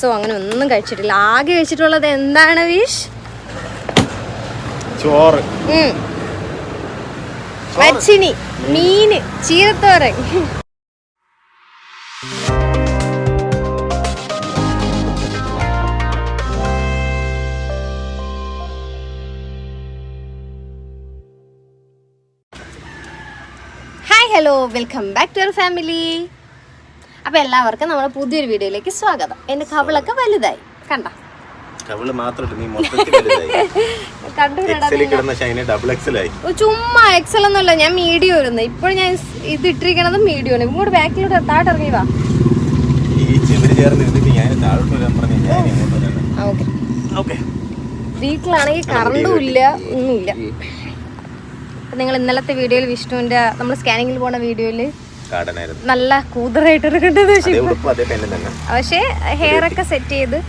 So അങ്ങനെ ഒന്നും കഴിച്ചിട്ടില്ല. ആകെ കഴിച്ചിട്ടുള്ളത് എന്താണ് വീഷ്? ചോറ്. മച്ചിനി മീന് ചീരത്തോരൻ. Hello welcome back to our family അപ്പോൾ എല്ലാവർക്കും നമ്മുടെ പുതിയൊരു വീഡിയോയിലേക്ക് സ്വാഗതം. എന്റെ കവിളൊക്കെ വലുതായി. കണ്ട? കവിൾ മാത്രമല്ല നീ മൊത്തത്തിൽ വലുതായി. ചുമ്മാ എക്സൽ ഒന്നുമല്ല. ഞാൻ മീഡിയം ഇരുന്നു ഇപ്പോൾ ഞാൻ ഇത് ഇട്ടിരിക്കണത് മീഡിയം ആണ്. ഇങ്ങോട്ട് ബാക്കിലോട്ട് ഇറങ്ങി വാ. താഴോട്ട് ഓക്കെ വീട്ടിലാണെങ്കിൽ കറണ്ടും ഇല്ല ഒന്നുമില്ല. അപ്പം നിങ്ങൾ ഇന്നലത്തെ വീഡിയോയിൽ വിഷ്ണുവിന്റെ നമ്മൾ സ്കാനിങ്ങിൽ പോണ വീഡിയോയിൽ കാടനായിരുന്നു നല്ല കൂതറായിട്ട് എടുക്കേണ്ടത് പക്ഷേ ഹെയർ ഒക്കെ സെറ്റ് ചെയ്ത്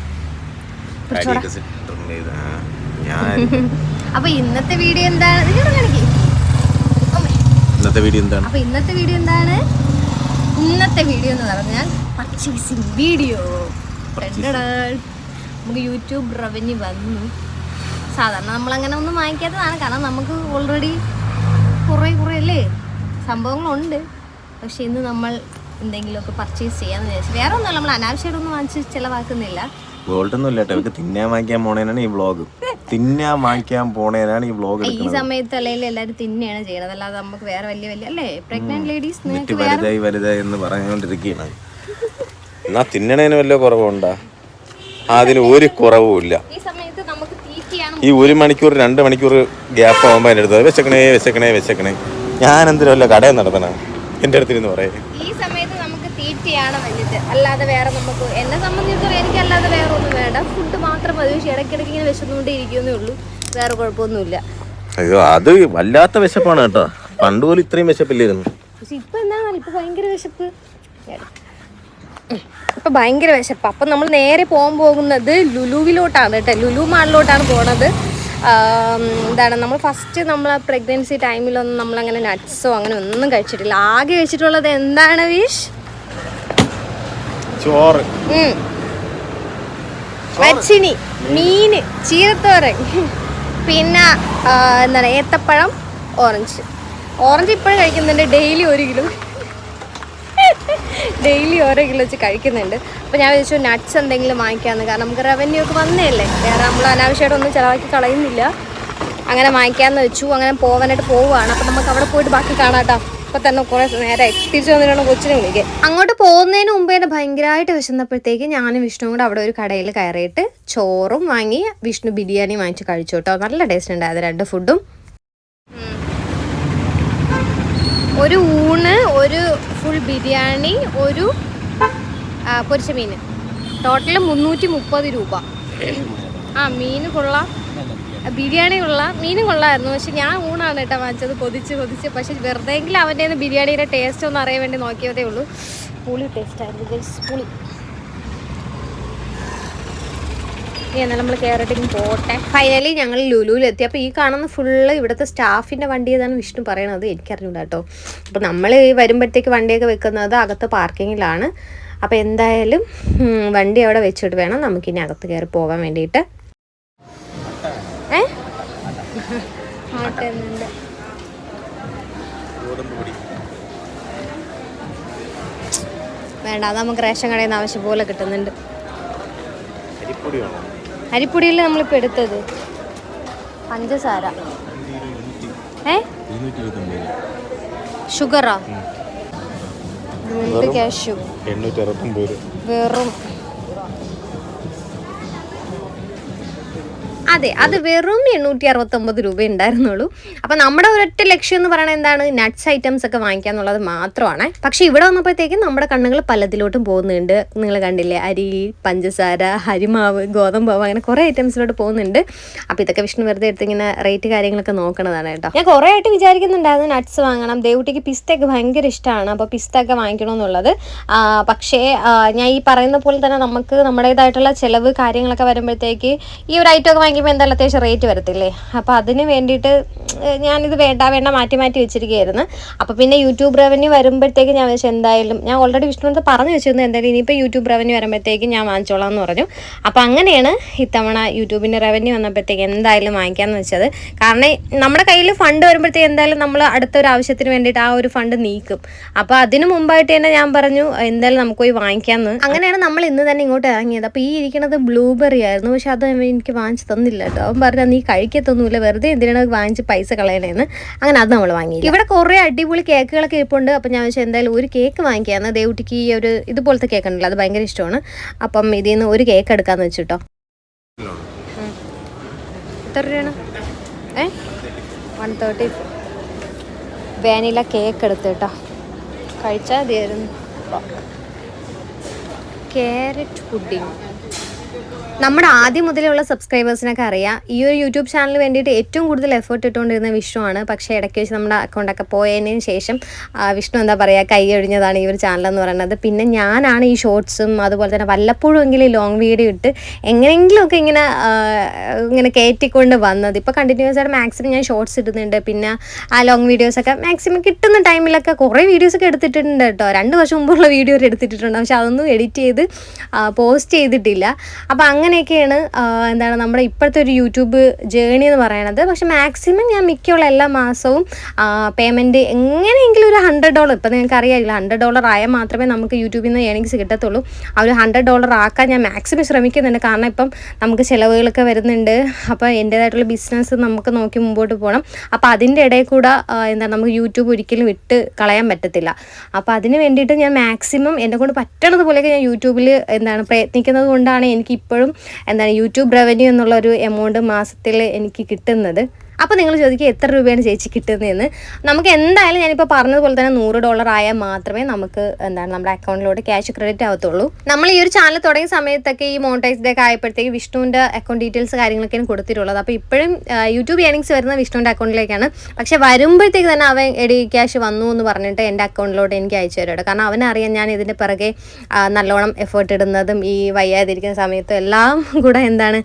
അപ്പൊ ഇന്നത്തെ വീഡിയോ എന്താണ്? ഇന്നത്തെ വീഡിയോ എന്താണ്? അപ്പൊ ഇന്നത്തെ വീഡിയോ എന്താണ്? ഇന്നത്തെ വീഡിയോ എന്ന് പറഞ്ഞാൽ പർച്ചേസിങ് വീഡിയോ നമുക്ക് യൂട്യൂബ് റവന്യൂ വന്നു. സാധാരണ നമ്മളങ്ങനെ ഒന്നും വാങ്ങിക്കാത്തതാണ്. കാരണം നമുക്ക് ഓൾറെഡി കുറേ കുറേ അല്ലേ? സംഭവങ്ങളുണ്ട്. പക്ഷെ ഇന്ന് നമ്മൾ എന്തെങ്കിലുമൊക്കെ പർച്ചേസ് ചെയ്യാന്ന് വിചാരിച്ചു. വേറെ ഒന്നുമല്ല നമ്മൾ അനാവശ്യമായിട്ടൊന്നും വാങ്ങിച്ച് ചിലവാക്കുന്നില്ല. ഗോൾഡ് ഒന്നും ഇല്ല കേട്ടോ തിന്നാൻ വാങ്ങിക്കാൻ പോണേനാണ് ഈ വ്ളോഗ് തിന്നാൻ വാങ്ങിക്കാൻ പോണേനാണ് ഈ വ്ളോഗ് ഈ സമയത്ത് അല്ലെങ്കിൽ എല്ലാവരും തിന്നെയാണ് ചെയ്യണത്. അല്ലാതെ നമുക്ക് വേറെ വലിയ വലിയ അല്ലേ പ്രഗ്നന്റ് ലേഡീസ് വലുതായി വലുതായി എന്ന് പറഞ്ഞുകൊണ്ടിരിക്കുകയാണ്. എന്നാ തിന്നണേന് വല്ല കുറവുണ്ടോ? അതിന് ഒരു കുറവുമില്ല ഈ ഒരു മണിക്കൂർ രണ്ട് മണിക്കൂർ ഗ്യാപ്പ് ആകുമ്പോൾ എന്റെ അടുത്ത് വെച്ചക്കണേ വെച്ചക്കണേ വെച്ചക്കണേ. ഞാൻ എന്തിനല്ല കടയിൽ നടത്തണം? എന്റെ അടുത്തിരുന്ന് പറയേ. ഈ സമയത്ത് നമുക്ക് തീറ്റയാണ് വലുത് അല്ലാതെ വേറെ നമുക്ക് എന്നെ സംബന്ധിച്ചിടത്തോളം എനിക്ക് അല്ലാതെ വേറെ ഒന്നും വേണ്ട. ഫുഡ് മാത്രം മതി. പക്ഷേ ഇടയ്ക്കിടയ്ക്ക് ഇങ്ങനെ വിശന്നുകൊണ്ടേ ഇരിക്കുന്നേ ഉള്ളൂ. വേറെ കുഴപ്പമൊന്നുമില്ല. അയ്യോ അത് വല്ലാത്ത വിശപ്പാണ് കേട്ടോ. പണ്ട് പോലും ഇത്രയും വിശപ്പില്ലായിരുന്നു. പക്ഷെ ഇപ്പൊ എന്താണ്? ഇപ്പൊ ഭയങ്കര വിശപ്പ്. ഇപ്പൊ ഭയങ്കര വിശപ്പ്. അപ്പൊ നമ്മൾ നേരെ പോകാൻ പോകുന്നത് ലുലുവിലോട്ടാണ് കേട്ടോ. ലുലു മാളിലോട്ടാണ് പോണത്. എന്താണ് നമ്മൾ ഫസ്റ്റ് നമ്മൾ പ്രഗ്നൻസി ടൈമിലൊന്നും നമ്മളങ്ങനെ നട്ട്സോ അങ്ങനെ ഒന്നും കഴിച്ചിട്ടില്ല. ആകെ കഴിച്ചിട്ടുള്ളത് എന്താണ് വിഷ്? ചോറ്. മച്ചിനി മീന് ചീരത്തോരൻ പിന്നെ എന്താണ് ഏത്തപ്പഴം ഓറഞ്ച്. ഓറഞ്ച് ഇപ്പോഴും കഴിക്കുന്നുണ്ട് ഡെയിലി ഒരു കിലോ. ഡെയിലി ഓരോ കിലോ വെച്ച് കഴിക്കുന്നുണ്ട്. അപ്പോൾ ഞാൻ വിചാരിച്ചു നട്ട്സ് എന്തെങ്കിലും വാങ്ങിക്കാമെന്ന് കാരണം നമുക്ക് റവന്യൂ ഒക്കെ വന്നതല്ലേ വേറെ നമ്മൾ അനാവശ്യമായിട്ടൊന്നും ചിലവാക്കി കളയുന്നില്ല. അങ്ങനെ വാങ്ങിക്കാമെന്ന് വെച്ചു. അങ്ങനെ പോകാനായിട്ട് പോവുകയാണ്. അപ്പോൾ നമുക്ക് അവിടെ പോയിട്ട് ബാക്കി കാണാട്ടോ. ഇപ്പം തന്നെ കുറേ നേരെ തിരിച്ചു വന്നിട്ടാണ് കൊച്ചിനെ വിളിക്കുക അങ്ങോട്ട് പോകുന്നതിന് മുമ്പ് തന്നെ ഭയങ്കരമായിട്ട് വിശന്നപ്പോഴത്തേക്ക് ഞാനും വിഷ്ണുവും കൂടെ അവിടെ ഒരു കടയിൽ കയറിയിട്ട് ചോറും വാങ്ങി വിഷ്ണു ബിരിയാണി വാങ്ങിച്ച് കഴിച്ചു കേട്ടോ. നല്ല ടേസ്റ്റ് ഉണ്ടായത് രണ്ട് ഫുഡും ഒരു ഊണ് ഒരു ഫുൾ ബിരിയാണി ഒരു പൊരിച്ച മീൻ. ടോട്ടൽ മുന്നൂറ്റി മുപ്പത് രൂപ. ആ മീൻ കൊള്ളാം. ബിരിയാണി കൊള്ളാം. മീനും കൊള്ളായിരുന്നു പക്ഷെ ഞാൻ ഊണാണ് കേട്ടോ വാങ്ങിച്ചത്. കൊതിച്ച് കൊതിച്ച് പക്ഷെ വെറുതെങ്കിലും അവന്റെ നിന്ന് ബിരിയാണിയുടെ ടേസ്റ്റ് ഒന്ന് അറിയാൻ വേണ്ടി നോക്കിയതേ ഉള്ളൂ. പുളി ടേസ്റ്റ് ആയിരുന്നു. guys, പുളി. എന്നാൽ നമ്മൾ കയറിയിട്ടേക്കും പോട്ടെ. ഫൈനലി ഞങ്ങൾ ലുലുവിലെത്തി. അപ്പോൾ ഈ കാണുന്ന ഫുള്ള് ഇവിടുത്തെ സ്റ്റാഫിന്റെ വണ്ടി ഏതാണ് വിഷ്ണു പറയണത് എനിക്കറിഞ്ഞൂടാ കേട്ടോ അപ്പോൾ നമ്മൾ ഈ വരുമ്പോഴത്തേക്ക് വണ്ടിയൊക്കെ വെക്കുന്നത് അകത്ത് പാർക്കിങ്ങിലാണ്. അപ്പോൾ എന്തായാലും വണ്ടി അവിടെ വെച്ചിട്ട് വേണം നമുക്കിനി അകത്ത് കയറി പോകാൻ വേണ്ടിയിട്ട്. വേണ്ട അത് നമുക്ക് റേഷൻ കടയിൽ നിന്ന് ആവശ്യം പോലെ കിട്ടുന്നുണ്ട്. അരിപ്പൊടിയിൽ നമ്മളിപ്പോൾ എടുത്തത്? പഞ്ചസാര. ഏ? ഷുഗറാ? വെറും അതെ അത് വെറും എണ്ണൂറ്റി അറുപത്തൊമ്പത് രൂപ ഉണ്ടായിരുന്നുള്ളൂ. അപ്പം നമ്മുടെ ഒരൊറ്റ ലക്ഷ്യം എന്ന് പറയുന്നത് എന്താണ്? നട്ട്സ് ഐറ്റംസ് ഒക്കെ വാങ്ങിക്കുക എന്നുള്ളത് മാത്രമാണ്. പക്ഷേ ഇവിടെ വന്നപ്പോഴത്തേക്കും നമ്മുടെ കണ്ണുകൾ പലതിലോട്ടും പോകുന്നുണ്ട്. നിങ്ങൾ കണ്ടില്ലേ അരി പഞ്ചസാര ഹരിമാവ് ഗോതമ്പാവ് അങ്ങനെ കുറേ ഐറ്റംസിലോട്ട് പോകുന്നുണ്ട്. അപ്പോൾ ഇതൊക്കെ വിഷ്ണു വെറുതെ എടുത്ത് ഇങ്ങനെ റേറ്റ് കാര്യങ്ങളൊക്കെ നോക്കണതാണ് കേട്ടോ. ഞാൻ കുറേ ആയിട്ട് വിചാരിക്കുന്നുണ്ടായിരുന്നു നട്ട്സ് വാങ്ങണം. ദേവുട്ടിക്ക് പിസ്തയൊക്കെ ഭയങ്കര ഇഷ്ടമാണ് അപ്പോൾ പിസ്ത ഒക്കെ വാങ്ങിക്കണമെന്നുള്ളത്. പക്ഷേ ഞാൻ ഈ പറയുന്ന പോലെ തന്നെ നമുക്ക് നമ്മുടേതായിട്ടുള്ള ചിലവ് കാര്യങ്ങളൊക്കെ വരുമ്പോഴത്തേക്ക് ഈ ഒരു ഐറ്റം ഒക്കെ വാങ്ങിക്കുമ്പോൾ എന്തായാലും അത്യാവശ്യം റേറ്റ് വരത്തില്ലേ? അപ്പോൾ അതിന് വേണ്ടിയിട്ട് ഞാനിത് വേണ്ട വേണ്ട മാറ്റി മാറ്റി വെച്ചിരിക്കുകയായിരുന്നു. അപ്പോൾ പിന്നെ യൂട്യൂബ് റവന്യൂ വരുമ്പോഴത്തേക്ക് ഞാൻ വെച്ചാൽ എന്തായാലും ഞാൻ ഓൾറെഡി വിഷ്ണുവിനടുത്ത് പറഞ്ഞു വെച്ചിരുന്നു എന്തായാലും ഇനിയിപ്പോൾ യൂട്യൂബ് റവന്യൂ വരുമ്പോഴത്തേക്ക് ഞാൻ വാങ്ങിച്ചോളാം എന്ന് പറഞ്ഞു. അപ്പോൾ അങ്ങനെയാണ് ഇത്തവണ യൂട്യൂബിന്റെ റവന്യൂ വന്നപ്പോഴത്തേക്ക് എന്തായാലും വാങ്ങിക്കാമെന്ന് വെച്ചത്. കാരണം നമ്മുടെ കയ്യിൽ ഫണ്ട് വരുമ്പോഴത്തേക്ക് എന്തായാലും നമ്മൾ അടുത്തൊരു ആവശ്യത്തിന് വേണ്ടിയിട്ട് ആ ഒരു ഫണ്ട് നീക്കും. അപ്പോൾ അതിന് മുമ്പായിട്ട് തന്നെ ഞാൻ പറഞ്ഞു എന്തായാലും നമുക്ക് പോയി വാങ്ങിക്കാമെന്ന് അങ്ങനെയാണ് നമ്മൾ ഇന്ന് തന്നെ ഇങ്ങോട്ട് ഇറങ്ങിയത്. അപ്പോൾ ഈ ഇരിക്കുന്നത് ബ്ലൂബെറി ആയിരുന്നു. പക്ഷെ അത് എനിക്ക് വാങ്ങിച്ചു തന്നില്ല. കേട്ടോ അവൻ പറഞ്ഞാൽ നീ കഴിക്കത്തൊന്നുമില്ല വെറുതെ എന്തിനാണ് വാങ്ങിച്ച് പൈസ കളയണേന്ന്. അങ്ങനെ അത് നമ്മൾ വാങ്ങി ഇവിടെ കുറേ അടിപൊളി കേക്കുകളൊക്കെ ഇരിപ്പുണ്ട് അപ്പം ഞാൻ വെച്ചാൽ എന്തായാലും ഒരു കേക്ക് വാങ്ങിക്കാന്ന്. ദേവുട്ടിക്ക് ഈ ഒരു ഇതുപോലത്തെ കേക്ക് ഉണ്ടല്ലോ അത് ഭയങ്കര ഇഷ്ടമാണ്. അപ്പം ഇതിൽ നിന്ന് ഒരു കേക്ക് എടുക്കാന്ന് വെച്ചിട്ടോ എത്ര രൂപയാണ്? ഏ? വൺ തേർട്ടി വാനില കേക്ക് എടുത്ത് കേട്ടോ കഴിച്ചാൽ മതിയായിരുന്നു. ക്യാരറ്റ് പുഡിങ് നമ്മുടെ ആദ്യം മുതലുള്ള സബ്സ്ക്രൈബേഴ്സിനൊക്കെ അറിയാം. ഈ ഒരു യൂട്യൂബ് ചാനലിന് വേണ്ടിയിട്ട് ഏറ്റവും കൂടുതൽ എഫേർട്ട് ഇട്ടുകൊണ്ടിരുന്ന വിഷ്ണുവാണ്. പക്ഷേ ഇടയ്ക്ക് വെച്ച് നമ്മുടെ അക്കൗണ്ടൊക്കെ പോയതിന് ശേഷം വിഷ്ണു എന്താ പറയുക കൈ ഒഴിഞ്ഞതാണ് ഈ ഒരു ചാനൽ എന്ന് പറയുന്നത്. പിന്നെ ഞാനാണ് ഈ ഷോർട്സും അതുപോലെ തന്നെ വല്ലപ്പോഴും എങ്കിലും ഈ ലോങ് വീഡിയോ ഇട്ട് എങ്ങനെയെങ്കിലുമൊക്കെ ഇങ്ങനെ ഇങ്ങനെ കയറ്റിക്കൊണ്ട് വന്നത്. ഇപ്പോൾ കണ്ടിന്യൂസ് ആയിട്ട് മാക്സിമം ഞാൻ ഷോർട്സ് ഇടുന്നുണ്ട്. പിന്നെ ആ ലോങ് വീഡിയോസൊക്കെ മാക്സിമം കിട്ടുന്ന ടൈമിലൊക്കെ കുറേ വീഡിയോസൊക്കെ എടുത്തിട്ടുണ്ട് കേട്ടോ. രണ്ട് വർഷം മുമ്പുള്ള വീഡിയോ എടുത്തിട്ടുണ്ട്. പക്ഷെ അതൊന്നും എഡിറ്റ് ചെയ്ത് പോസ്റ്റ് ചെയ്തിട്ടില്ല. അപ്പോൾ അങ്ങനെയൊക്കെയാണ് എന്താണ് നമ്മുടെ ഇപ്പോഴത്തെ ഒരു യൂട്യൂബ് ജേണി എന്ന് പറയണത്. പക്ഷെ മാക്സിമം ഞാൻ മിക്കുള്ള എല്ലാ മാസവും പേയ്മെന്റ് എങ്ങനെയെങ്കിലും ഒരു ഹൺഡ്രഡ് ഡോളർ ഇപ്പം നിങ്ങൾക്ക് അറിയാമില്ല ഹൺഡ്രഡ് ഡോളർ ആയാൽ മാത്രമേ നമുക്ക് യൂട്യൂബിൽ നിന്ന് ഏണിങ്സ് കിട്ടത്തുള്ളൂ. ആ ഒരു ഹൺഡ്രഡ് ഡോളർ ആക്കാൻ ഞാൻ മാക്സിമം ശ്രമിക്കുന്നുണ്ട്. കാരണം ഇപ്പം നമുക്ക് ചിലവുകളൊക്കെ വരുന്നുണ്ട്. അപ്പോൾ എന്റേതായിട്ടുള്ള ബിസിനസ് നമുക്ക് നോക്കി മുമ്പോട്ട് പോകണം. അപ്പോൾ അതിന്റെ ഇടയിൽ കൂടെ എന്താ നമുക്ക് യൂട്യൂബ് ഒരിക്കലും വിട്ട് കളയാൻ പറ്റത്തില്ല. അപ്പോൾ അതിന് വേണ്ടിയിട്ട് ഞാൻ മാക്സിമം എന്നെ കൊണ്ട് പറ്റണത് പോലെയൊക്കെ ഞാൻ യൂട്യൂബിൽ എന്താണ് പ്രയത്നിക്കുന്നത് കൊണ്ടാണ് എനിക്ക് ഇപ്പോഴും എന്താണ് യൂട്യൂബ് റവന്യൂ എന്നുള്ള ഒരു എമൗണ്ട് മാസത്തിൽ എനിക്ക് കിട്ടുന്നത്. അപ്പോൾ നിങ്ങൾ ചോദിക്കുക എത്ര രൂപയാണ് ചേച്ചി കിട്ടുന്നതെന്ന്. നമുക്ക് എന്തായാലും ഞാനിപ്പോൾ പറഞ്ഞതുപോലെ തന്നെ നൂറ് ഡോളർ ആയാൽ മാത്രമേ നമുക്ക് എന്താണ് നമ്മുടെ അക്കൗണ്ടിലോട്ട് ക്യാഷ് ക്രെഡിറ്റ് ആവത്തുള്ളൂ. നമ്മൾ ഈ ഒരു ചാനൽ തുടങ്ങിയ സമയത്തൊക്കെ ഈ മോണിറ്റൈസ്ഡ് ഒക്കെ ആയപ്പോഴത്തേക്ക് വിഷ്ണുവിന്റെ അക്കൗണ്ട് ഡീറ്റെയിൽസ് കാര്യങ്ങളൊക്കെയാണ് കൊടുത്തിട്ടുള്ളത്. അപ്പോൾ ഇപ്പോഴും യൂട്യൂബ് ഏണിങ്സ് വരുന്ന വിഷ്ണുവിന്റെ അക്കൗണ്ടിലേക്കാണ് പക്ഷേ വരുമ്പോഴത്തേക്ക് തന്നെ അവൻ എടി ക്യാഷ് വന്നു എന്ന് പറഞ്ഞിട്ട് എന്റെ അക്കൗണ്ടിലോട്ട് എനിക്ക് അയച്ചു തരുമോ കാരണം അവനറിയാം ഞാൻ ഇതിന്റെ പിറകെ നല്ലോണം എഫേർട്ട് ഇടുന്നതും ഈ വയ്യാതിരിക്കുന്ന സമയത്തും എല്ലാം കൂടെ എന്താണ്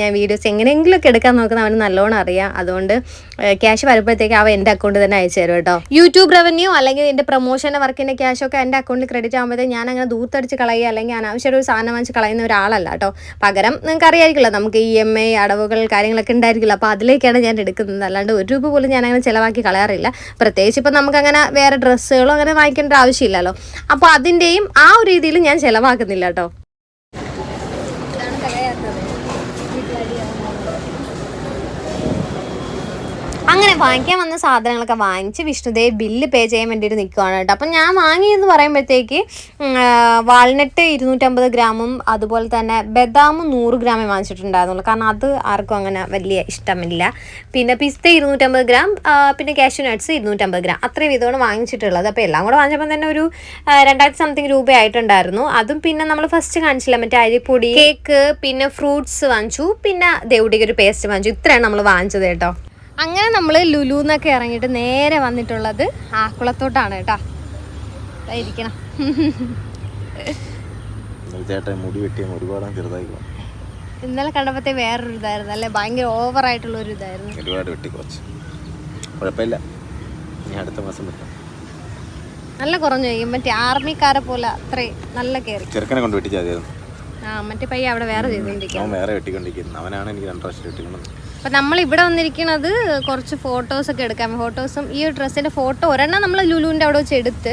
ഞാൻ വീഡിയോസ് എങ്ങനെയെങ്കിലുമൊക്കെ എടുക്കാൻ നോക്കുന്ന അവന് നല്ലോണം അറിയാം. അതുകൊണ്ട് ക്യാഷ് വരുമ്പോഴത്തേക്ക് അവ എന്റെ അക്കൗണ്ട് തന്നെ അയച്ചു തരും കേട്ടോ. യൂട്യൂബ് റവന്യൂ അല്ലെങ്കിൽ എന്റെ പ്രൊമോഷന്റെ വർക്കിന്റെ ക്യാഷൊക്കെ എന്റെ അക്കൗണ്ടിൽ ക്രെഡിറ്റ് ആകുമ്പോഴത്തേക്ക് ഞാൻ അങ്ങനെ ദൂത്തടിച്ച് കളയുക അല്ലെങ്കിൽ അനാവശ്യമായിട്ട് ഒരു സാധനം വാങ്ങിച്ച് കളയുന്ന ഒരാളല്ല കേട്ടോ. പകരം നിങ്ങൾക്ക് അറിയായിരിക്കില്ല നമുക്ക് ഇ എം ഐ അടവുകൾ കാര്യങ്ങളൊക്കെ ഉണ്ടായിരിക്കില്ല അപ്പോൾ അതിലേക്കാണ് ഞാൻ എടുക്കുന്നത്. അല്ലാണ്ട് ഒരു രൂപ പോലും ഞാൻ അങ്ങനെ ചിലവാക്കി കളയാറില്ല. പ്രത്യേകിച്ച് ഇപ്പം നമുക്കങ്ങനെ വേറെ ഡ്രസ്സുകളോ അങ്ങനെ വാങ്ങിക്കേണ്ട ആവശ്യമില്ലല്ലോ. അപ്പോൾ അതിന്റെയും ആ ഒരു രീതിയിൽ ഞാൻ ചിലവാക്കുന്നില്ല കേട്ടോ. അങ്ങനെ വാങ്ങിക്കാൻ വന്ന സാധനങ്ങളൊക്കെ വാങ്ങിച്ച് വിഷ്ണുദേവ് ബില്ല് പേ ചെയ്യാൻ വേണ്ടിയിട്ട് നിൽക്കുകയാണ് കേട്ടോ. അപ്പം ഞാൻ വാങ്ങിയെന്ന് പറയുമ്പോഴത്തേക്ക് വാൾനട്ട് ഇരുന്നൂറ്റമ്പത് ഗ്രാമും അതുപോലെ തന്നെ ബദാം നൂറ് ഗ്രാമേ വാങ്ങിച്ചിട്ടുണ്ടായിരുന്നുള്ളൂ. കാരണം അത് ആർക്കും അങ്ങനെ വലിയ ഇഷ്ടമില്ല. പിന്നെ പിസ്ത ഇരുന്നൂറ്റമ്പത് ഗ്രാം പിന്നെ കാഷ്യൂ നട്ട്സ് ഇരുന്നൂറ്റമ്പത് ഗ്രാം. അത്രയും വിധമാണ് വാങ്ങിച്ചിട്ടുള്ളത്. അപ്പോൾ എല്ലാം കൂടെ വാങ്ങിച്ചപ്പോൾ തന്നെ ഒരു രണ്ടായിരത്തി സംതിങ് രൂപയായിട്ടുണ്ടായിരുന്നു അതും പിന്നെ നമ്മൾ ഫസ്റ്റ് കാണിച്ചില്ല. മറ്റേ അരിപ്പൊടി കേക്ക് പിന്നെ ഫ്രൂട്ട്സ് വാങ്ങിച്ചു. പിന്നെ ദേവുടിക്ക് ഒരു പേസ്റ്റ് വാങ്ങിച്ചു. ഇത്രയാണ് നമ്മൾ വാങ്ങിച്ചത് കേട്ടോ. അങ്ങനെ നമ്മൾ ലുലു എന്നൊക്കെ ഇറങ്ങിയിട്ട് നേരെ വന്നിട്ടുള്ളത് ആക്കുളത്തോട്ടാണ് കേട്ടോ. ഇരിക്കണം. ഇന്നലെ കണ്ടപ്പോഴത്തെ വേറൊരു ഇതായിരുന്നു. അല്ലേ? ഭയങ്കര ഓവറായിട്ടുള്ള ഒരു ഇതായിരുന്നു. ഒരുപാട് വെട്ടി കുറച്ച്. കുഴപ്പമില്ല. അടുത്ത മാസം വെട്ടാം. നല്ല കുറഞ്ഞു കഴിയും മറ്റേ ആർമിക്കാരെ പോലെ അത്രയും നല്ല കയറി. ചെറുക്കനെ കൊണ്ട് വെട്ടി മതിയായിരുന്നു. ആ മറ്റേ പയ്യ അവിടെ വേറെ ചെയ്തുകൊണ്ടിരിക്കുക അവൻ വേറെ വെട്ടിക്കൊണ്ടിരിക്കുന്നു. അവനാണ് എനിക്ക് രണ്ട് പ്രാവശ്യം വെട്ടിക്കൊണ്ടത് അപ്പം നമ്മൾ ഇവിടെ വന്നിരിക്കുന്നത് കുറച്ച് ഫോട്ടോസ് ഒക്കെ എടുക്കാൻ. ഫോട്ടോസും ഈ ഒരു ഡ്രസ്സിന്റെ ഫോട്ടോ ഒരെണ്ണം നമ്മൾ ലുലുവിന്റെ അവിടെ വെച്ച് എടുത്ത്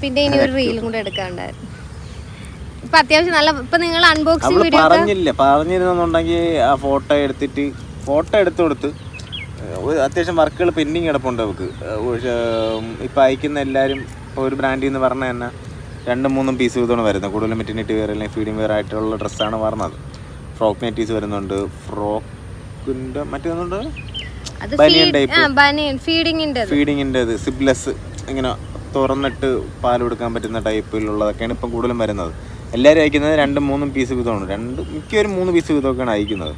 പിന്നെ ഇനി ഒരു റീലും കൂടെ എടുക്കാണ്ടായിരുന്നു ഇപ്പൊ അത്യാവശ്യം നല്ല ഇപ്പൊ നിങ്ങൾ അൺബോക്സിങ് അവൾ വീഡിയോ പറഞ്ഞില്ല പറഞ്ഞിരുന്നുണ്ടെങ്കിൽ ആ ഫോട്ടോ എടുത്തിട്ട് ഫോട്ടോ എടുത്തു കൊടുത്ത് അത്യാവശ്യം വർക്കുകൾ പെൻഡിങ് കിടപ്പുണ്ട് അവൾക്ക് ഇപ്പം അയക്കുന്ന എല്ലാവരും ഇപ്പോൾ ഒരു ബ്രാൻഡിൽ നിന്ന് പറഞ്ഞ തന്നെ രണ്ടും മൂന്നും പീസ് വീതമാണ് വരുന്നത്. കൂടുതലും മെറ്റിനിറ്റി വെയർ അല്ലെങ്കിൽ ഫീഡിംഗ് വെയർ ആയിട്ടുള്ള ഡ്രസ്സാണ് പറഞ്ഞത്. ഫ്രോക്ക് നെറ്റീസ് വരുന്നുണ്ട്. ഫ്രോക്കിന്റെ മറ്റേതുണ്ട് സിബ്ലെസ് ഇങ്ങനെ തുറന്നിട്ട് പാൽ കൊടുക്കാൻ പറ്റുന്ന ടൈപ്പിലുള്ളതൊക്കെയാണ് ഇപ്പം കൂടുതലും വരുന്നത്. എല്ലാവരും അയക്കുന്നത് രണ്ടും മൂന്നും പീസ് വീതമാണ്. രണ്ട് മിക്കവരും മൂന്ന് പീസ് വീതമൊക്കെയാണ് അയക്കുന്നത്.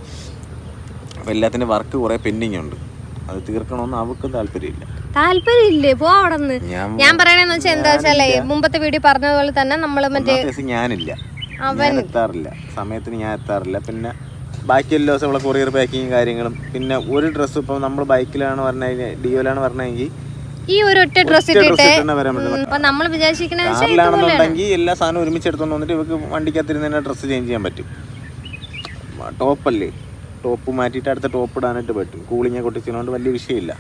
അപ്പോൾ എല്ലാത്തിന്റെ വർക്ക് കുറേ പെൻഡിങ് ഉണ്ട്. അത് തീർക്കണമെന്ന് അവർക്ക് താല്പര്യമില്ല. താല്പര്യമില്ലേ? പോ അവിടെ ഞാൻ പറയണെന്ന് വെച്ചാൽ എന്താ വെച്ചാൽ മുമ്പത്തെ വീഡിയോ പറഞ്ഞതുപോലെ തന്നെ നമ്മൾ മറ്റേ ഞാനില്ല. ഞാൻ എത്താറില്ല. സമയത്തിന് ഞാൻ എത്താറില്ല. പിന്നെ ബാക്കി എല്ലാ ദിവസം ഇവിടെ കൊറിയർ പാക്കിങ് കാര്യങ്ങളും. പിന്നെ ഒരു ഡ്രസ്സ് ഇപ്പം നമ്മൾ ബൈക്കിലാണ് പറഞ്ഞ ഡിയോയിലാണ് പറഞ്ഞെങ്കിൽ ഈ ഒരു ഒറ്റ ഡ്രസ് നമ്മൾ എല്ലാ സാധനവും ഒരുമിച്ച് എടുത്തോണ്ട് വന്നിട്ട് ഇവർക്ക് വണ്ടിക്കകത്തിരുന്ന് തന്നെ ഡ്രസ്സ് ചേഞ്ച് ചെയ്യാൻ പറ്റും. ടോപ്പല്ലേ ടോപ്പ് മാറ്റിയിട്ട് അടുത്ത ടോപ്പ് ഇടാനായിട്ട് പറ്റും. കൂളിങ്ങെ കൊട്ടിച്ചതുകൊണ്ട് വലിയ വിഷയമില്ല.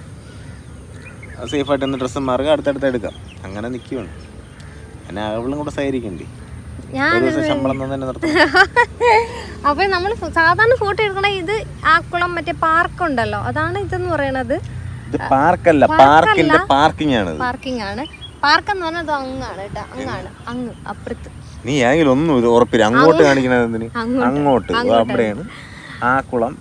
സേഫായിട്ട് ഒന്ന് ഡ്രസ്സ് മാറുക അടുത്തടുത്ത് എടുക്കാം. അങ്ങനെ നിൽക്കുകയാണ് പിന്നെ അവളും കൂടെ സഹകരിക്കണ്ടേ? ഞാൻ ഒരു ദിവസം ശമ്പളം തന്നെ അപ്പൊ നമ്മൾ സാധാരണ ഫോട്ടോ എടുക്കണ ഇത് ആ കുളം മറ്റേ പാർക്ക് ഉണ്ടല്ലോ അതാണ് ഇതെന്ന് പറയണത്. ഇത് പാർക്കല്ല പാർക്കിന്റെ പാർക്കിംഗ് ആണ്. പാർക്കിംഗ് ആണ് പാർക്ക് എന്ന് പറഞ്ഞത് അങ്ങാണ് കേട്ടോ. അങ്ങാണ്. അങ്ങ് അപ്പുറത്ത്. നീ ആയെങ്കിലും ഒന്നും ഇത് ഉറപ്പില്ല. അങ്ങോട്ട് കാണിക്കണത് എന്തിന്? അങ്ങോട്ട്. അങ്ങോട്ട്. അവിടെയാണ് ആ കുളം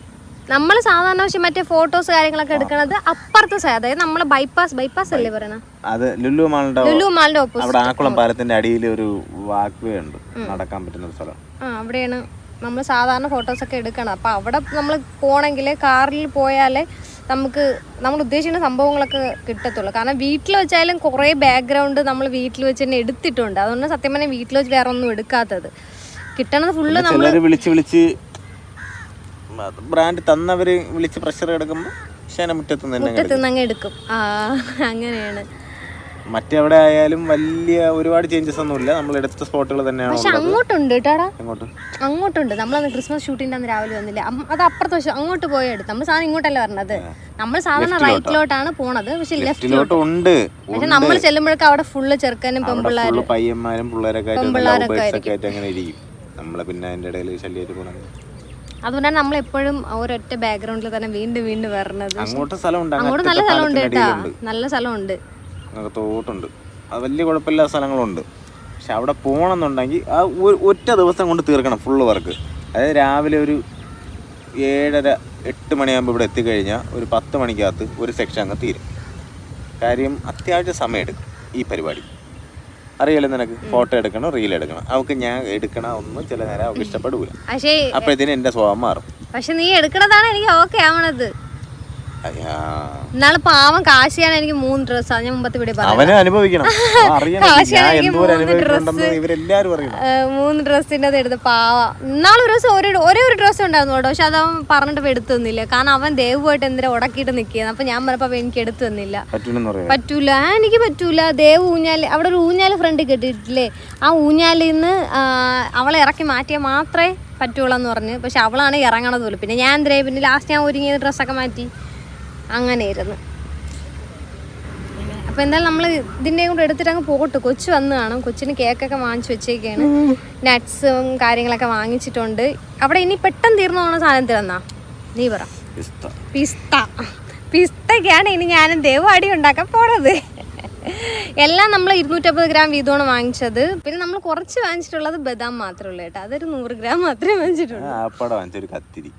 നമ്മൾ സാധാരണ പക്ഷെ മറ്റേ ഫോട്ടോസ് കാര്യങ്ങളൊക്കെ എടുക്കണത് അപ്പുറത്തെ സൈഡ് അതായത് നമ്മൾ ബൈപ്പാസ് ബൈപ്പാസ് അല്ലേ പറയുന്നത് അത് ലുലു മാളിന്റെ ലുലു മാളിന്റെ അവിടെ ആക്കുളം പാലത്തിന്റെ അടിയിൽ ഒരു വാക്ക് വേ ഉണ്ട് നടക്കാൻ പറ്റുന്ന സ്ഥലം. ആ അവിടെയാണ് നമ്മൾ സാധാരണ ഫോട്ടോസ് ഒക്കെ എടുക്കണം അപ്പോൾ അവിടെ നമ്മൾ പോകണമെങ്കിൽ കാറിൽ പോയാലേ നമുക്ക് നമ്മൾ ഉദ്ദേശിക്കുന്ന സംഭവങ്ങളൊക്കെ കിട്ടത്തുള്ളൂ. കാരണം വീട്ടിൽ വെച്ചാലും കുറേ ബാക്ക്ഗ്രൗണ്ട് നമ്മൾ വീട്ടിൽ വെച്ച് തന്നെ എടുത്തിട്ടുണ്ട്. അതുകൊണ്ട് സത്യം പറഞ്ഞാൽ വീട്ടിൽ വെച്ച് വേറെ ഒന്നും എടുക്കാത്തത്. കിട്ടണത് ഫുള്ള് നമ്മൾ വിളിച്ച് വിളിച്ച് ബ്രാൻഡ് തന്നവര് വിളിച്ച് പ്രഷർ എടുക്കുമ്പോൾ തന്നെ മുറ്റത്ത് നിന്ന് അങ്ങ് എടുക്കും. ആ അങ്ങനെയാണ്. മറ്റെവിടെ ആയാലും വലിയ ഒരുപാട് ചേഞ്ചസ് ഒന്നും ഇല്ല. നമ്മൾ എടുത്ത സ്പോട്ടുകൾ തന്നെയാണ് പക്ഷെ അങ്ങോട്ടുണ്ട് കേട്ടാടാ. അങ്ങോട്ട് അങ്ങോട്ടുണ്ട്. നമ്മളന്ന് ക്രിസ്മസ് ഷൂട്ടിന്റെ അന്ന് രാവിലെ വന്നില്ല? അത് അപ്പുറത്ത് വശം അങ്ങോട്ട് പോയി എടുത്തു. നമ്മൾ സാധനം ഇങ്ങോട്ടല്ല പറഞ്ഞത് നമ്മൾ സാധാരണ റൈറ്റിലോട്ടാണ് പോണത്. പക്ഷെ ലെഫ്റ്റ് ലെഫ്റ്റിലോട്ട് ഉണ്ട് പക്ഷെ നമ്മൾ ചെല്ലുമ്പോഴൊക്കെ അവിടെ ഫുള്ള് ചെറുക്കനും പെമ്പിള്ളാരും പയ്യന്മാരും പിള്ളേരൊക്കെ പെമ്പിള്ളാരൊക്കെ ഇരിക്കും. നമ്മളെ പിന്നെ അതിന്റെ ഇടയിൽ ശല്യമായിട്ട് പോകണം അതുകൊണ്ടാണ് നമ്മൾ എപ്പോഴും ഒരൊറ്റ ബാക്ക്ഗ്രൗണ്ടിൽ തന്നെ വീണ്ടും വീണ്ടും വരണത്. അങ്ങോട്ട് സ്ഥലമുണ്ട് അങ്ങോട്ട് നല്ല സ്ഥലമുണ്ട് കേട്ടാ. നല്ല സ്ഥലമുണ്ട്. അകത്തോട്ടുണ്ട്. അത് വലിയ കുഴപ്പമില്ലാത്ത സ്ഥലങ്ങളുണ്ട്. പക്ഷെ അവിടെ പോകണമെന്നുണ്ടെങ്കിൽ ആ ഒരു- ഒറ്റ ദിവസം കൊണ്ട് തീർക്കണം ഫുള്ള് വർക്ക് അതായത് രാവിലെ ഒരു ഏഴര എട്ട് മണിയാകുമ്പോൾ ഇവിടെ എത്തിക്കഴിഞ്ഞാൽ ഒരു പത്ത് മണിക്കകത്ത് ഒരു സെക്ഷൻ അങ്ങ് തീരും. കാര്യം അത്യാവശ്യം സമയമെടുക്കും ഈ പരിപാടി. അറിയാലോ നിനക്ക്. ഫോട്ടോ എടുക്കണം റീൽ എടുക്കണം. അവക്ക് ഞാൻ എടുക്കണ ഒന്നും ചില നേരം അവൾക്ക് ഇഷ്ടപ്പെടൂല. പക്ഷേ അപ്പോഴത്തേനും എന്റെ സ്വഭാവം മാറും. പക്ഷെ നീ എടുക്കണതാണ് എനിക്ക് ഓക്കെ ആവണത്. ഇന്നാൾ പാവം കാശിയാണ് എനിക്ക് മൂന്ന് ഡ്രസ് അത് ഞാൻ മുമ്പത്തെ ഇവിടെ അവനെ അനുഭവിക്കണം. മൂന്ന് ഡ്രസ്സിന്റെ അത് എടുത്ത് പാവ. നാളെ ഒരു ദിവസം ഒരു ഒരേ ഒരു ഡ്രസ്സ് ഉണ്ടായിരുന്നു കേട്ടോ. പക്ഷെ അത് അവൻ പറഞ്ഞിട്ട് എടുത്തു തന്നില്ല. കാരണം അവൻ ദേവുമായിട്ട് എന്തിനാ ഉടക്കിയിട്ട് നിൽക്കുന്നത് അപ്പൊ ഞാൻ പറഞ്ഞപ്പോ എനിക്ക് എടുത്തു തന്നില്ല. പറ്റൂല. എനിക്ക് പറ്റൂല. ദേവ് ഊഞ്ഞാൽ അവിടെ ഒരു ഊഞ്ഞാൽ ഫ്രണ്ട് കെട്ടിയിട്ടില്ലേ? ആ ഊഞ്ഞാലിൽ നിന്ന് അവളെ ഇറക്കി മാറ്റിയാൽ മാത്രമേ പറ്റുള്ളൂ എന്ന് പറഞ്ഞ്. പക്ഷെ അവളാണ് ഇറങ്ങണത് പോലും. പിന്നെ ഞാൻ എന്തിനായി? പിന്നെ ലാസ്റ്റ് ഞാൻ ഒരുങ്ങിയത് ഡ്രസ്സൊക്കെ മാറ്റി. അങ്ങനെ ഇരുന്ന് അപ്പൊ എന്തായാലും നമ്മൾ ഇതിന്റെ കൂടെ എടുത്തിട്ട് അങ്ങ് പോകട്ടെ. കൊച്ചു വന്ന് കാണും. കൊച്ചിന് കേക്കൊക്കെ വാങ്ങിച്ചു വെച്ചേക്കാണ്. നട്ട്സും കാര്യങ്ങളൊക്കെ വാങ്ങിച്ചിട്ടുണ്ട്. അവിടെ ഇനി പെട്ടെന്ന് തീർന്നു പോകുന്ന സാധനത്തിൽ നീ പറ. പിസ്ത. പിസ്തക്കാണ് ഇനി ഞാനും ദേവാടി ഉണ്ടാക്കാൻ പോണത്. എല്ലാം നമ്മൾ ഇരുന്നൂറ്റമ്പത് ഗ്രാം വീതമാണ് വാങ്ങിച്ചത്. പിന്നെ നമ്മൾ കുറച്ച് വാങ്ങിച്ചിട്ടുള്ളത് ബദാം മാത്രമേ ഉള്ളൂ കേട്ടോ. അതൊരു നൂറ് ഗ്രാം മാത്രമേ വാങ്ങിച്ചിട്ടുള്ളൂ. കത്തിരി.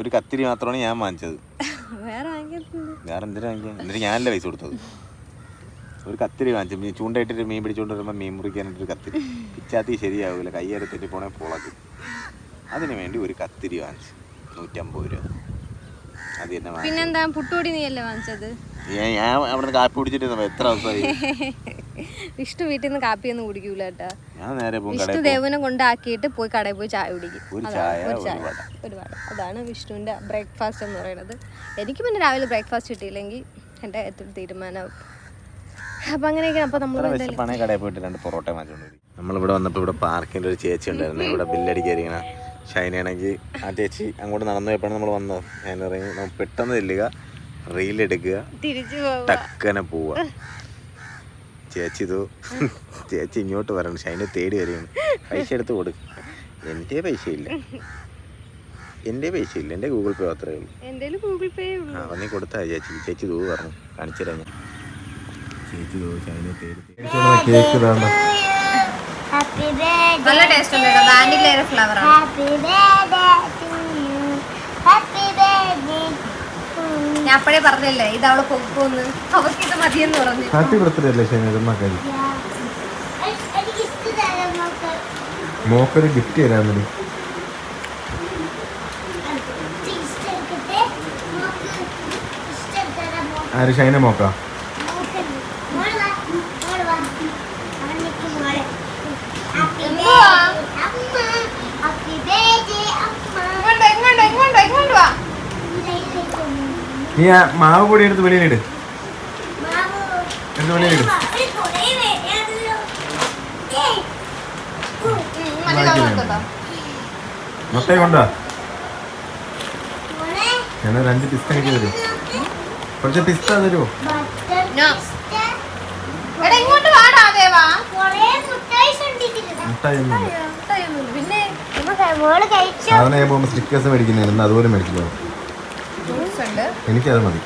ഒരു കത്തിരി മാത്രമാണ് ഞാൻ വാങ്ങിച്ചത്. വേറെ എന്തിനാ വാങ്ങിക്കാൻ? എന്നിട്ട് ഞാനല്ല പൈസ കൊടുത്തത്. ഒരു കത്തിരി വാങ്ങിച്ചു. ചൂണ്ടയിട്ടിട്ട് മീൻ പിടിച്ചോണ്ട് വരുമ്പോൾ മീൻ മുറിക്കാനായിട്ട് ഒരു കത്തിരി. പിച്ചാത്തി ശരിയാവില്ല കയ്യേറെ തെറ്റി പോണേ പൊളക്കും. അതിനു വേണ്ടി ഒരു കത്തിരി വാങ്ങിച്ചു. നൂറ്റമ്പത് രൂപ. അത് തന്നെ പിന്നെന്താ? പുട്ടുപൊടി നീയല്ലേ വാങ്ങിച്ചത്? ഞാൻ അവിടെ കാപ്പി കുടിച്ചിട്ട് എത്ര ദിവസമായി വിഷ്ണു വീട്ടിൽ നിന്ന് കാപ്പിയൊന്നും കുടിക്കൂല കേട്ടോ. ഞാൻ നേരെ വിഷ്ണു ദേവനെ കൊണ്ടാക്കിയിട്ട് പോയി കടയിൽ പോയി ചായ കുടിക്കും. ഒരു ചായ ഒരു ഒരു ചായ വട. ഒരു വട. അതാണ് വിഷ്ണുവിന്റെ ബ്രേക്ക്ഫാസ്റ്റ് എന്ന് പറയുന്നത്. എനിക്ക് പിന്നെ രാവിലെ ബ്രേക്ക്ഫാസ്റ്റ് കിട്ടിയില്ലെങ്കിൽ എന്റെ ഏറ്റവും തീരുമാനം അപ്പൊ അങ്ങനെയൊക്കെ അപ്പോൾ നമ്മൾ കടയിൽ പോയിട്ട് രണ്ട് പൊറോട്ട വാങ്ങിച്ചോണ്ട് നമ്മളിവിടെ വന്നപ്പോൾ ഇവിടെ പാർക്കിന്റെ ഒരു ചേച്ചി ഉണ്ടായിരുന്നു. ഇവിടെ ബില്ലടിക്കാതിരിക്കണ ഷൈനാണെങ്കിൽ ആ ചേച്ചി അങ്ങോട്ട് നടന്നു പോയപ്പോഴാണ് നമ്മൾ വന്നത്. ഞാൻ ഇറങ്ങി പെട്ടെന്ന് ചെല്ലുക. റീലെടുക്കുക എടുക്കുക. ടക്കനെ പോവുക. ചേച്ചി തോ ചേച്ചി ഇങ്ങോട്ട് വരണം. ഷൈനെ തേടി വരികയാണ്. പൈസ എടുത്ത് കൊടുക്കും എന്റെ പൈസ ഇല്ല. എന്റെ പൈസ ഇല്ല. എന്റെ ഗൂഗിൾ പേ മാത്രമേ ഉള്ളൂ. എന്റെ ഗൂഗിൾ പേ ആ വന്നി കൊടുത്താ ചേച്ചി. ചേച്ചി തൂ പറഞ്ഞു. കാണിച്ചു തരാം ഞാൻ. ചേച്ചി തൂ ഷൈനെ തേടി കേക്ക് വേണ്ട നല്ല ടേസ്റ്റ് ഉണ്ട് കേട്ടോ വാനിലയുടെ ഫ്ലവർ ആണ്. ഞാൻ അപ്പഴേ പറഞ്ഞല്ലേ ഇത് അവൾ പൊക്കുന്ന് അവർക്ക് ഇത് മതിയെന്ന് പറഞ്ഞു. അല്ലേ. മോക്കൊരു ഗിഫ്റ്റ് തരാൻ മതി. ആര് ഷൈന മോക്ക്? നീ ആ മാവ് പൊടി എടുത്ത് വെളിയിലിട് എടുത്ത് വെളിയിലിട് മുട്ട കൊണ്ടാ രണ്ട് പിസ്ത എനിക്ക് തരൂ. കുറച്ച് പിസ്ത തരുമോ സ്റ്റിക്കേഴ്സ് മേടിക്കുന്നതായിരുന്നു അതുപോലെ മേടിക്കില്ല ഉണ്ട്. എനിക്കത് മതി.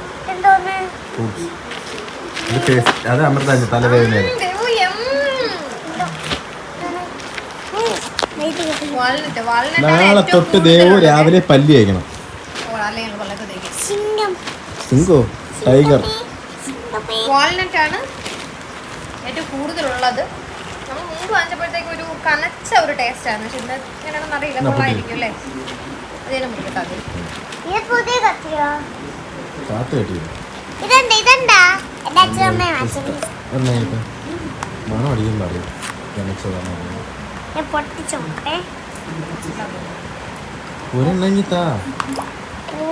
അത് അമൃതാഞ്ഞ് തലവേദന ദേവു, എം. വാൾനട്ട് വാൾനട്ട് ആണ് നാളെ തൊട്ട് ദേവു രാവിലെ പല്ലി അയക്കണം. സിങ്കോ ടൈഗർ? വാൾനട്ട് ആണ് ഏറ്റവും കൂടുതലുള്ളത്. നമ്മൾ മുമ്പ് വാങ്ങിച്ചപ്പോഴത്തേക്ക് ഒരു കനച്ച ഒരു ടേസ്റ്റ് ആണ്. പക്ഷെ ഇന്ന് എങ്ങനെയാണെന്ന് അറിയില്ല. കൊള്ളായിരിക്കും അല്ലേ? അതേ നമുക്ക് അത് ഇത് പുതിയ കത്തിയോ? ഇതെന്താ ഇതെന്താ? എന്റെ അച്ഛനമ്മ വാങ്ങിച്ചത്. എന്നായിട്ട് മണം അടിക്കും പറയും നനച്ചതാണ് ഞാൻ ഒരെണ്ണെങ്കി താ. ഓ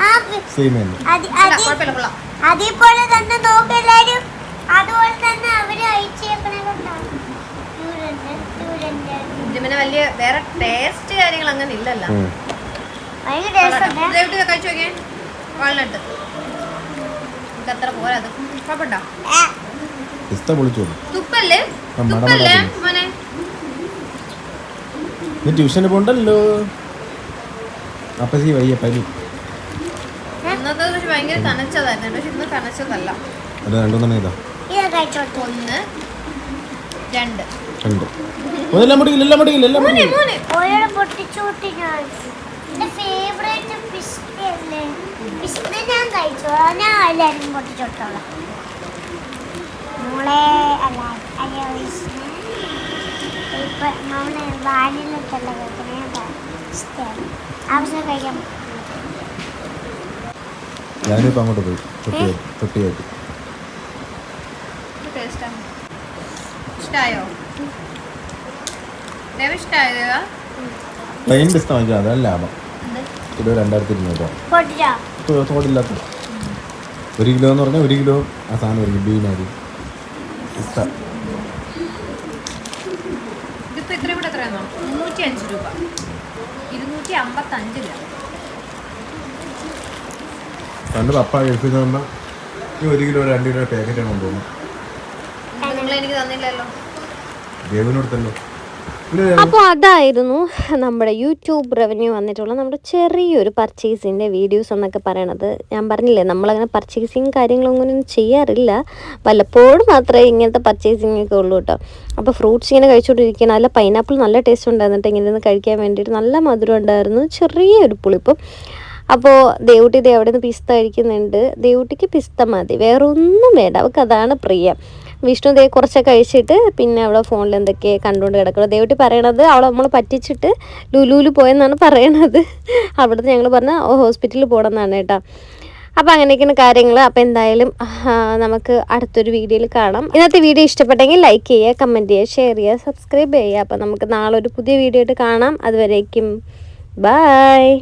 ആ സെയിം തന്നെ. അതി അതി കുഴപ്പമില്ല കൊള്ളാം. അതേപോലെ തന്നെ നോക്കെല്ലാരും അതുപോലെ തന്നെ അവർ അയച്ചേക്കണേ കണ്ടോ സ്റ്റുഡന്റ് സ്റ്റുഡന്റ് ഇത് വലിയ വേറെ ടേസ്റ്റ് കാര്യങ്ങൾ അങ്ങനെ ഇല്ലല്ലോ. ഉം. ഭയങ്കര ടേസ്റ്റ് ഉണ്ട് ദയവിട്ട് കഴിച്ചു? നോക്കിയേ. വാൾനട്ട് നമുക്ക് അത്ര പോരാ അത് കുഴപ്പമുണ്ടോ പിസ്ത പൊളിച്ചു തുപ്പല്ലേ? തുപ്പല്ലേ. മോനെ? നീ ട്യൂഷന് പോണ്ടല്ലോ. അപ്പച്ചി വയ്യ പനി. ഇന്നത്തെ പക്ഷെ ഭയങ്കര കനച്ചതായിരുന്നു പക്ഷെ ഇന്ന് കനച്ചതല്ല അത് രണ്ടുമൂന്നെണ്ണം ഇതാ ഒന്ന് രണ്ട്. രണ്ട്. ഒന്നെല്ലാം മുടിക്കില്ല എല്ലാം മുടിക്കില്ല എല്ലാം മുടിക്കില്ല. മോനെ. ഓരോടെ ഞാൻ. ഫേവറേറ്റ് ഫിഷ് അല്ലേ? ഞാൻ കഴിച്ചോളാം. ഞാൻ എല്ലാരും പൊട്ടിച്ചോട്ടോളാം. മോളെ അല്ല അയ്യോ വിഷ്ണു. ഇപ്പൊ നമ്മൾ വാനിലൊക്കെയുള്ള കഴിക്കണേ ഇഷ്ടമാണ് ആവശ്യം കഴിക്കാൻ ഞാനിപ്പോ അങ്ങോട്ട് പോയി. തൊട്ടിയായിട്ട്. തൊട്ടിയായിട്ട് ഇഷ്ടമായോ ഇഷ്ടായോ? ദേവ ഇഷ്ടായോ ദേവ? പ്ലെയിൻ പിസ്ത അതാണ് ലാഭം കിലോ രണ്ടായിരത്തി ഇരുന്നൂറ് പൊട്ടിച്ചോ രൂപ തോടില്ലാത്ത ഒരു കിലോ എന്ന് പറഞ്ഞാൽ ഒരു കിലോ ആ സാധനം ഒരു ബീനാരി. ഇരുന്നൂറ്റി പണ്ട് പപ്പ ഗൾഫിൽ നിന്ന് ഈ ഒരു കിലോ രണ്ട് കിലോ പാക്കറ്റാണ് കൊണ്ടുപോകുന്നത്. നിങ്ങൾ എനിക്ക് തന്നില്ലല്ലോ. ദേവിനോട് തന്നെ. അപ്പോൾ അതായിരുന്നു നമ്മുടെ യൂട്യൂബ് റവന്യൂ വന്നിട്ടുള്ള നമ്മുടെ ചെറിയൊരു പർച്ചേസിന്റെ വീഡിയോസ് എന്നൊക്കെ പറയണത്. ഞാൻ പറഞ്ഞില്ലേ നമ്മളങ്ങനെ പർച്ചേസിങ് കാര്യങ്ങളൊന്നും ചെയ്യാറില്ല. വല്ലപ്പോഴും മാത്രമേ ഇങ്ങനത്തെ പർച്ചേസിങ് ഒക്കെ ഉള്ളൂ കേട്ടോ. അപ്പോൾ ഫ്രൂട്ട്സ് ഇങ്ങനെ കഴിച്ചുകൊണ്ടിരിക്കുകയാണ്. നല്ല പൈനാപ്പിൾ നല്ല ടേസ്റ്റ് ഉണ്ടായിരുന്നിട്ട് ഇങ്ങനെ ഇരുന്ന് കഴിക്കാൻ വേണ്ടിയിട്ട് നല്ല മധുരം ഉണ്ടായിരുന്നു. ചെറിയൊരു പുളിപ്പും. അപ്പോൾ ദേവുട്ടി ദേ അവിടെ നിന്ന് പിസ്ത കഴിക്കുന്നുണ്ട്. ദേവുട്ടിക്ക് പിസ്ത മതി. വേറൊന്നും വേണ്ട. അവൾക്ക് അതാണ് പ്രിയം. വിഷ്ണു ദേ കുറച്ചൊക്കെ കഴിച്ചിട്ട് പിന്നെ അവളെ ഫോണിൽ എന്തൊക്കെ കണ്ടുകൊണ്ട് കിടക്കണം ദേവട്ടി പറയണത് അവളെ നമ്മൾ പറ്റിച്ചിട്ട് ലുലുവിൽ പോയെന്നാണ് പറയണത്. അവിടുന്ന് ഞങ്ങൾ പറഞ്ഞ ഹോസ്പിറ്റലിൽ പോകണം എന്നാണ് കേട്ടോ. അപ്പോൾ അങ്ങനെയൊക്കെയാണ് കാര്യങ്ങൾ അപ്പോൾ എന്തായാലും നമുക്ക് അടുത്തൊരു വീഡിയോയിൽ കാണാം. ഇന്നത്തെ വീഡിയോ ഇഷ്ടപ്പെട്ടെങ്കിൽ ലൈക്ക് ചെയ്യുക കമന്റ് ചെയ്യുക ഷെയർ ചെയ്യുക സബ്സ്ക്രൈബ് ചെയ്യുക. അപ്പോൾ നമുക്ക് നാളെ ഒരു പുതിയ വീഡിയോ ആയിട്ട് കാണാം. അതുവരേക്കും ബായ്